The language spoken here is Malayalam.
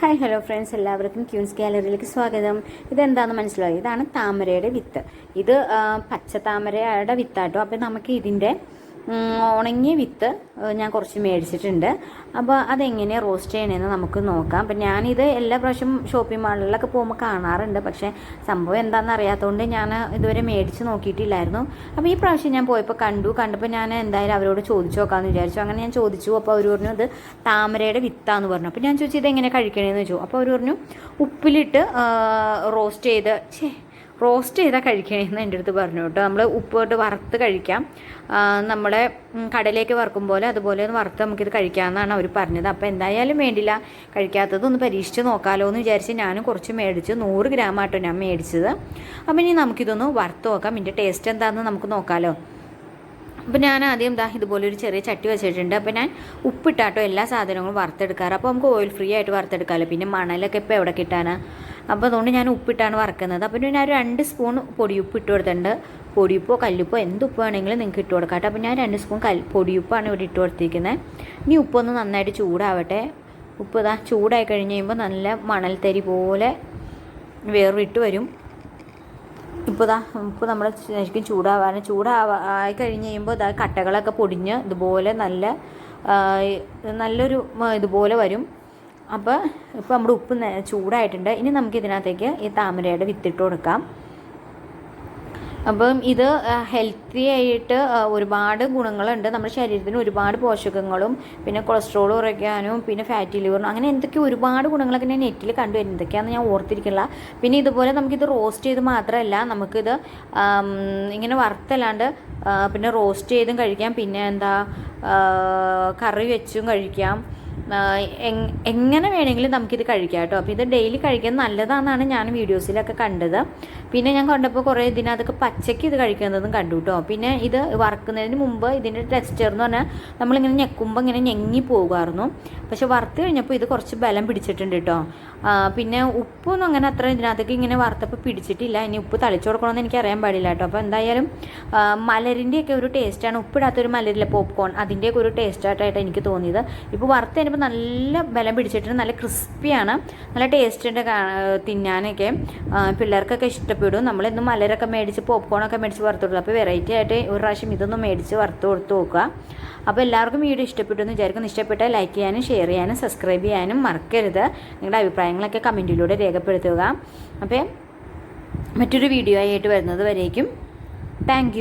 Hi hello friends. എല്ലാവർക്കും ക്യൂൻസ് ഗാലറിയിലേക്ക് സ്വാഗതം. ഇതെന്താണെന്ന് മനസ്സിലായി? ഇതാണ് താമരയുടെ വിത്ത്. ഇത് പച്ച താമരയുടെ വിത്താട്ടോ. അപ്പം നമുക്ക് ഇതിന്റെ ഉണങ്ങിയ വിത്ത് ഞാൻ കുറച്ച് മേടിച്ചിട്ടുണ്ട്. അപ്പോൾ അതെങ്ങനെ റോസ്റ്റ് ചെയ്യണമെന്ന് നമുക്ക് നോക്കാം. അപ്പം ഞാനിത് എല്ലാ പ്രാവശ്യം ഷോപ്പിംഗ് മാളിലൊക്കെ പോകുമ്പോൾ കാണാറുണ്ട്. പക്ഷേ സംഭവം എന്താണെന്ന് അറിയാത്തതുകൊണ്ട് ഞാൻ ഇതുവരെ മേടിച്ച് നോക്കിയിട്ടില്ലായിരുന്നു. അപ്പോൾ ഈ പ്രാവശ്യം ഞാൻ പോയപ്പോൾ കണ്ടു. കണ്ടപ്പോൾ ഞാൻ എന്തായാലും അവരോട് ചോദിച്ചു നോക്കാമെന്ന് വിചാരിച്ചു. അങ്ങനെ ഞാൻ ചോദിച്ചു. അപ്പോൾ അവർ പറഞ്ഞു ഇത് താമരയുടെ വിത്താന്ന് പറഞ്ഞു. അപ്പോൾ ഞാൻ ചോദിച്ചു ഇത് എങ്ങനെ കഴിക്കണേന്ന്? ചോദിച്ചു. അപ്പോൾ അവർ പറഞ്ഞു ഉപ്പിലിട്ട് റോസ്റ്റ് ചെയ്ത് ഛേ റോസ്റ്റ് ചെയ്താൽ കഴിക്കണമെന്ന് എന്റെ അടുത്ത് പറഞ്ഞു കേട്ടോ. നമ്മൾ ഉപ്പിട്ട് വറുത്ത് കഴിക്കാം. നമ്മുടെ കടലേക്ക് വറുക്കും പോലെ അതുപോലെ ഒന്ന് വറുത്ത് നമുക്കിത് കഴിക്കാമെന്നാണ് അവർ പറഞ്ഞത്. അപ്പോൾ എന്തായാലും വേണ്ടില്ല. കഴിക്കാത്തത് ഒന്ന് പരീക്ഷിച്ച് നോക്കാമല്ലോ എന്ന് വിചാരിച്ച് ഞാനും കുറച്ച് മേടിച്ച് നൂറ് ഗ്രാം ആട്ടോ ഞാൻ മേടിച്ചത്. അപ്പോൾ ഇനി നമുക്കിതൊന്ന് വറുത്ത് നോക്കാം. ഇതിന്റെ ടേസ്റ്റ് എന്താണെന്ന് നമുക്ക് നോക്കാമല്ലോ അപ്പോൾ ഞാൻ ആദ്യം ദാ ഇതുപോലെ ഒരു ചെറിയ ചട്ടി വെച്ചിട്ടുണ്ട്. അപ്പോൾ ഞാൻ ഉപ്പിട്ടാട്ടോ എല്ലാ സാധനങ്ങളും വറുത്തെടുക്കാറ്. അപ്പോൾ നമുക്ക് ഓയിൽ ഫ്രീ ആയിട്ട് വറുത്തെടുക്കാമല്ലോ പിന്നെ മണലൊക്കെ ഇപ്പോൾ എവിടെ കിട്ടാനാ? അപ്പോൾ അതുകൊണ്ട് ഞാൻ ഉപ്പിട്ടാണ് വറുക്കുന്നത്. അപ്പോൾ ഞാൻ രണ്ട് സ്പൂൺ പൊടിയുപ്പ് ഇട്ട് കൊടുത്തിട്ടുണ്ട്. പൊടിയുപ്പോ കല്ലുപ്പോ എന്ത് ഉപ്പ് വേണമെങ്കിലും നിങ്ങൾക്ക് ഇട്ട് കൊടുക്കാം അപ്പോൾ ഞാൻ രണ്ട് സ്പൂൺ കൽ പൊടിയുപ്പാണ് ഇവിടെ ഇട്ട് കൊടുത്തിരിക്കുന്നത് ഇനി ഉപ്പൊന്ന് നന്നായിട്ട് ചൂടാവട്ടെ. ഉപ്പ് ഇതാ ചൂടായി കഴിഞ്ഞ് കഴിയുമ്പോൾ നല്ല മണൽത്തരി പോലെ വേറിട്ട് വരും. ഇപ്പോൾ ഇതാ നമുക്ക് നമ്മൾ ശരിക്കും ചൂടാവാൻ ചൂടാവാ ആയി കഴിഞ്ഞ് കഴിയുമ്പോൾ ഇതാ കട്ടകളൊക്കെ പൊടിഞ്ഞ് ഇതുപോലെ നല്ല നല്ലൊരു ഇതുപോലെ വരും. അപ്പോൾ ഇപ്പോൾ നമ്മുടെ ഉപ്പ് ചൂടായിട്ടുണ്ട്. ഇനി നമുക്ക് ഇതിനകത്തേക്ക് ഈ താമരയുടെ വിത്തിട്ട് കൊടുക്കാം. അപ്പം ഇത് ഹെൽത്തി ആയിട്ട് ഒരുപാട് ഗുണങ്ങളുണ്ട്. നമ്മുടെ ശരീരത്തിന് ഒരുപാട് പോഷകങ്ങളും പിന്നെ കൊളസ്ട്രോൾ കുറയ്ക്കാനും പിന്നെ ഫാറ്റി ലിവറിനും അങ്ങനെ എന്തൊക്കെ ഒരുപാട് ഗുണങ്ങളൊക്കെ ഞാൻ നെറ്റിൽ കണ്ടു എന്തൊക്കെയാണെന്ന് ഞാൻ ഓർത്തിരിക്കില്ല പിന്നെ ഇതുപോലെ നമുക്കിത് റോസ്റ്റ് ചെയ്ത് മാത്രമല്ല നമുക്കിത് ഇങ്ങനെ വറുത്തല്ലാണ്ട് പിന്നെ റോസ്റ്റ് ചെയ്തും കഴിക്കാം. പിന്നെ എന്താ കറി വെച്ചും കഴിക്കാം. എങ്ങനെ വേണമെങ്കിലും നമുക്കിത് കഴിക്കാം കേട്ടോ. അപ്പോൾ ഇത് ഡെയിലി കഴിക്കുന്നത് നല്ലതാണെന്നാണ് ഞാൻ വീഡിയോസിലൊക്കെ കണ്ടത്. പിന്നെ ഞാൻ കണ്ടപ്പോൾ കുറേ ഇതിനകത്തൊക്കെ പച്ചയ്ക്ക് ഇത് കഴിക്കുന്നതും കണ്ടു കേട്ടോ പിന്നെ ഇത് വറുക്കുന്നതിന് മുമ്പ് ഇതിന്റെ ടെക്സ്ചർ എന്ന് പറഞ്ഞാൽ നമ്മളിങ്ങനെ ഞെക്കുമ്പോൾ ഇങ്ങനെ ഞെങ്ങി പോകുമായിരുന്നു. പക്ഷെ വറുത്ത് കഴിഞ്ഞപ്പോൾ ഇത് കുറച്ച് ബലം പിടിച്ചിട്ടുണ്ട് കേട്ടോ പിന്നെ ഉപ്പൊന്നും അങ്ങനെ അത്ര ഇതിനകത്തേക്ക് ഇങ്ങനെ വറുത്തപ്പോൾ പിടിച്ചിട്ടില്ല. ഇനി ഉപ്പ് തളിച്ചു കൊടുക്കണമെന്ന് എനിക്ക് അറിയാൻ പാടില്ല കേട്ടോ അപ്പോൾ എന്തായാലും മലരിന്റെയൊക്കെ ഒരു ടേസ്റ്റാണ് ഉപ്പിടാത്തൊരു മലരിലെ പോപ്കോൺ അതിന്റെയൊക്കെ ഒരു ടേസ്റ്റായിട്ടായിട്ട് എനിക്ക് തോന്നിയത്. ഇപ്പോൾ വറുത്ത് കഴിഞ്ഞപ്പോൾ നല്ല ബലം പിടിച്ചിട്ടുണ്ട്. നല്ല ക്രിസ്പിയാണ്. നല്ല ടേസ്റ്റ് ഉണ്ട് കാ- തിന്നാനൊക്കെ പിള്ളേർക്കൊക്കെ ഇഷ്ടപ്പെടും. നമ്മളിന്ന് മലരൊക്കെ മേടിച്ച് പോപ്കോണൊക്കെ മേടിച്ച് വറുത്ത് കൊടുക്കുക അപ്പോൾ വെറൈറ്റി ആയിട്ട് ഒരു പ്രാവശ്യം ഇതൊന്നും മേടിച്ച് വറുത്ത് കൊടുത്ത് നോക്കുക. അപ്പോൾ എല്ലാവർക്കും വീഡിയോ ഇഷ്ടപ്പെട്ടു എന്ന് വിചാരിക്കുന്നു. ഇഷ്ടപ്പെട്ടാൽ ലൈക്ക് ചെയ്യാനും ഷെയർ ചെയ്യാനും സബ്സ്ക്രൈബ് ചെയ്യാനും മറക്കരുത്. നിങ്ങളുടെ അഭിപ്രായങ്ങളൊക്കെ കമന്റിലൂടെ രേഖപ്പെടുത്തുക. അപ്പോൾ മറ്റൊരു വീഡിയോ ആയിട്ട് വരുന്നത് വരേക്കും. താങ്ക്